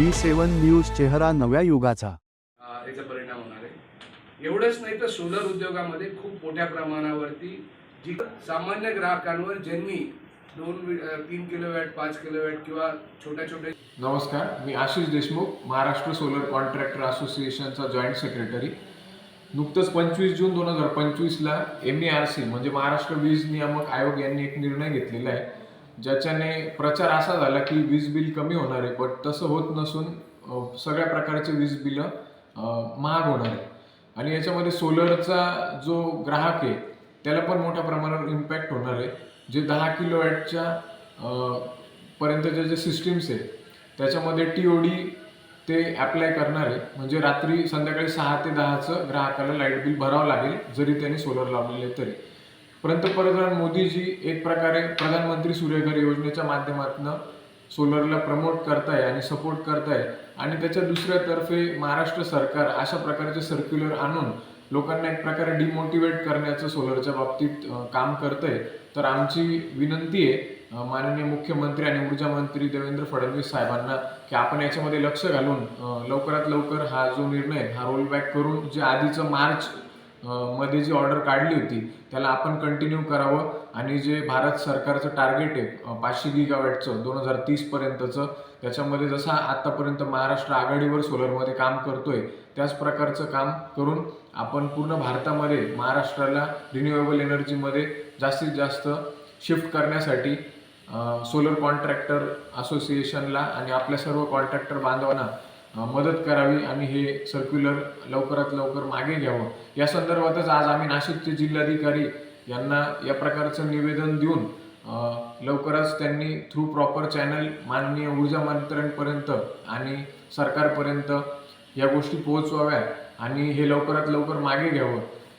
सेवन news चेहरा नव्या युगाचा. याचा परिणाम होणार आहे. एवढंच नाही तर सोलर उद्योगामध्ये खूप मोठ्या प्रमाणावरती जी सामान्य ग्राहकांवर ज्यांनी दोन तीन किलोवॅट पाच किलोवॅट किंवा छोट्या छोट्या नमस्कार मी आशिष देशमुख महाराष्ट्र सोलर कॉन्ट्रॅक्टर असोसिएशनचा जॉईंट सेक्रेटरी. नुकतंच पंचवीस जून दोन हजार पंचवीसला एम आर सी म्हणजे महाराष्ट्र वीज नियामक आयोग यांनी एक निर्णय घेतलेला आहे. ज्याच्याने प्रचार असा झाला की वीज बिल कमी होणार आहे बट तसं होत नसून सगळ्या प्रकारचे वीज बिलं महाग होणार आहे आणि याच्यामध्ये सोलरचा जो ग्राहक आहे त्याला पण मोठ्या प्रमाणावर इम्पॅक्ट होणार आहे. जे दहा किलो वॅटच्या पर्यंतच्या जे सिस्टीम्स आहे त्याच्यामध्ये टी ओ डी ते ॲप्लाय करणार आहे. म्हणजे रात्री संध्याकाळी सहा ते दहाचं ग्राहकाला लाइट बिल भरावं लागेल जरी त्याने सोलर लावलेले तरी. पंतप्रधान मोदीजी एक प्रकारे प्रधानमंत्री सूर्यघर योजनेच्या माध्यमातून सोलरला प्रमोट करताय आणि सपोर्ट करताय. आणि त्याच्या दुसऱ्या तर्फे महाराष्ट्र सरकार अशा प्रकारचे सर्क्युलर आणून लोकांना एक प्रकारे डिमोटिवेट करण्याचं सोलरच्या बाबतीत काम करतंय. तर आमची विनंती आहे माननीय मुख्यमंत्री आणि ऊर्जा मंत्री देवेंद्र फडणवीस साहेबांना की आपण याच्यामध्ये लक्ष घालून लवकरात लवकर हा जो निर्णय हा रोल बॅक करून जे आधीचं मार्च मध्ये जी ऑर्डर काढली होती त्याला आपण कंटिन्यू करावं आणि जे भारत सरकारचं टार्गेट आहे पाचशे गिगावॅटचं दोन हजार तीसपर्यंतचं त्याच्यामध्ये जसं आत्तापर्यंत महाराष्ट्र आघाडीवर सोलरमध्ये काम करतोय त्याच प्रकारचं काम करून आपण पूर्ण भारतामध्ये महाराष्ट्राला रिन्युएबल एनर्जीमध्ये जास्तीत जास्त शिफ्ट करण्यासाठी सोलर कॉन्ट्रॅक्टर असोसिएशनला आणि आपल्या सर्व कॉन्ट्रॅक्टर बांधवांना मदत करावी आणि हे सर्क्युलर लवकरात लवकर मागे घ्यावं. या संदर्भातच आज आम्ही नाशिकचे जिल्हाधिकारी यांना या प्रकारचं निवेदन देऊन लवकरच त्यांनी थ्रू प्रॉपर चॅनल माननीय ऊर्जा मंत्र्यांपर्यंत आणि सरकारपर्यंत या गोष्टी पोहोचवाव्या आणि हे लवकरात लवकर मागे घ्यावं.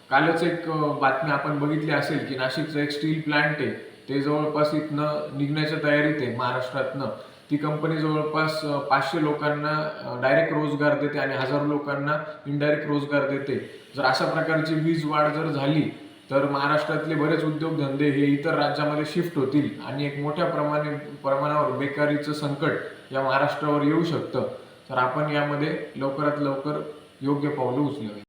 कालच एक बातमी आपण बघितली असेल की नाशिकचं एक स्टील प्लांट आहे. ते जवळपास इथनं निघण्याच्या तयारीत आहे महाराष्ट्रातनं. ती कंपनी जवळपास पाचशे लोकांना डायरेक्ट रोजगार देते आणि हजारो लोकांना इनडायरेक्ट रोजगार देते. जर अशा प्रकारची वीज वाढ जर झाली तर महाराष्ट्रातले बरेच उद्योगधंदे हे इतर राज्यामध्ये शिफ्ट होतील आणि एक मोठ्या प्रमाणे प्रमाणावर बेकारीचं संकट या महाराष्ट्रावर येऊ शकतं. तर आपण यामध्ये लवकरात लवकर योग्य पावलं उचलावी.